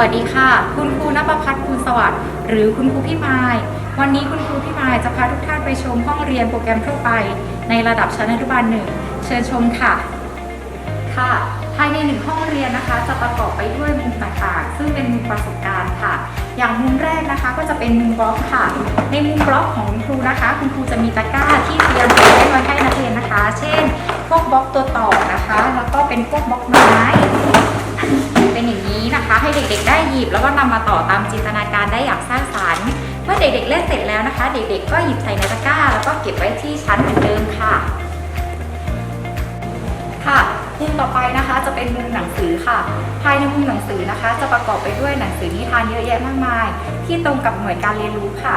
วัสดีค่ะ คุณครูนภพัฒน์คุณสวัสดิ์หรือคุณครูพี่มาย วันนี้คุณครูพี่มายจะพาทุกท่านไปชมห้องเรียนโปรแกรมทั่วไป ในระดับชั้นอนุบาลหนึ่งเชิญชมค่ะ ค่ะ ภายในหนึ่งห้องเรียนนะคะ จะประกอบไปด้วยมุมต่างๆ ซึ่งเป็นมุมประสบการณ์ค่ะ อย่างมุมแรกนะคะก็จะเป็นมุมบล็อกค่ะ ในมุมบล็อกของคุณครูนะคะ คุณครูจะมีตะกร้าที่เตรียมไว้ให้นักเรียนนะคะ เช่น พวกบล็อกตัวต่อนะคะ แล้วก็เป็นพวกบล็อกไม้ เด็กๆ ได้หยิบแล้วก็นำมาต่อตามจินตนาการได้อย่างสร้างสรรค์ เมื่อเด็กๆเล่นเสร็จแล้วนะคะ เด็กๆ ก็หยิบใส่ในตะกร้า แล้วก็เก็บไว้ที่ชั้นเหมือนเดิมค่ะ ค่ะมุมต่อไปนะคะจะเป็นมุมหนังสือค่ะ ภายในมุมหนังสือนะคะ จะประกอบไปด้วยหนังสือนิทานเยอะแยะมากมาย ที่ตรงกับหน่วยการเรียนรู้ค่ะ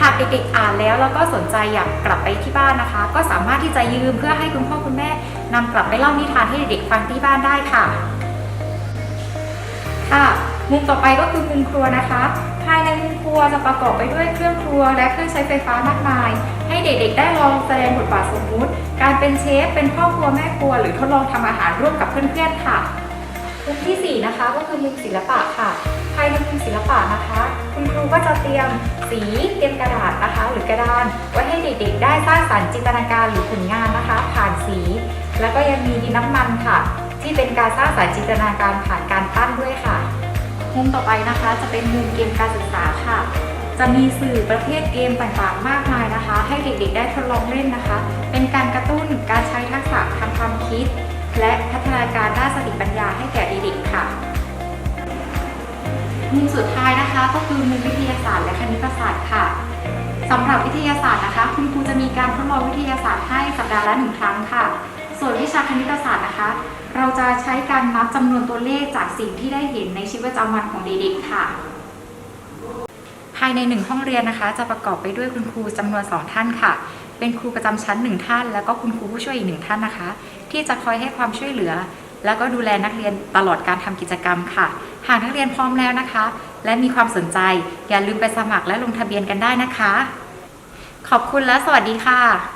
หากเด็กๆอ่านแล้วแล้วก็สนใจอยากกลับไปที่บ้านนะคะ ก็สามารถที่จะยืมเพื่อให้คุณพ่อคุณแม่นำกลับไปเล่านิทานให้เด็กๆฟังที่บ้านได้ค่ะ ค่ะ มุมต่อไปก็คือมุมครัวนะคะ ภายในมุมครัวจะประกอบไปด้วยเครื่องครัวและเครื่องใช้ไฟฟ้ามากมาย ให้เด็กๆ ได้ลองแสดงบทบาทสมมุติ การเป็นเชฟ เป็นพ่อครัวแม่ครัว หรือทดลองทำอาหารร่วมกับเพื่อนๆค่ะ มุมที่สี่นะคะก็คือมุมศิลปะค่ะ ภายในมุมศิลปะนะคะ คุณครูก็จะเตรียมสีเตรียมกระดาษนะคะ หรือกระดานไว้ให้เด็กๆ ได้สร้างสรรค์จินตนาการหรือผลงานนะคะ ผ่านสี แล้วก็ยังมีดินน้ำมันค่ะ ที่เป็นการสร้างสรรค์จินตนาการผ่านการปั้นด้วยค่ะมุมต่อไปนะคะจะเป็นมุมเกมการศึกษาค่ะ จะมีสื่อประเภทเกมต่างๆ มากมายนะคะ ให้เด็กๆ ได้ทดลองเล่นนะคะ เป็นการกระตุ้นการใช้ทักษะทางความคิด และพัฒนาการด้านสติปัญญาให้แก่เด็กๆค่ะ มุมสุดท้ายนะคะ ก็คือมุมวิทยาศาสตร์และคณิตศาสตร์ค่ะสำหรับวิทยาศาสตร์นะคะ คุณครูจะมีการทดลองวิทยาศาสตร์ให้สัปดาห์ละหนึ่งครั้งค่ะ ส่วนวิชาคณิตศาสตร์ เราจะใช้การนับจำนวนตัวเลขจากสิ่งที่ได้เห็นในชีวิตประจำวันของเด็กๆค่ะ ภายในหนึ่งห้องเรียนนะคะ จะประกอบไปด้วยคุณครูจำนวนสองท่านค่ะ เป็นครูประจำชั้นหนึ่งท่าน แล้วก็คุณครูผู้ช่วยอีกหนึ่งท่านนะคะ ที่จะคอยให้ความช่วยเหลือ แล้วก็ดูแลนักเรียนตลอดการทำกิจกรรมค่ะ หากนักเรียนพร้อมแล้วนะคะ และมีความสนใจอย่าลืมไปสมัครและลงทะเบียนกันได้นะคะ ขอบคุณและสวัสดีค่ะ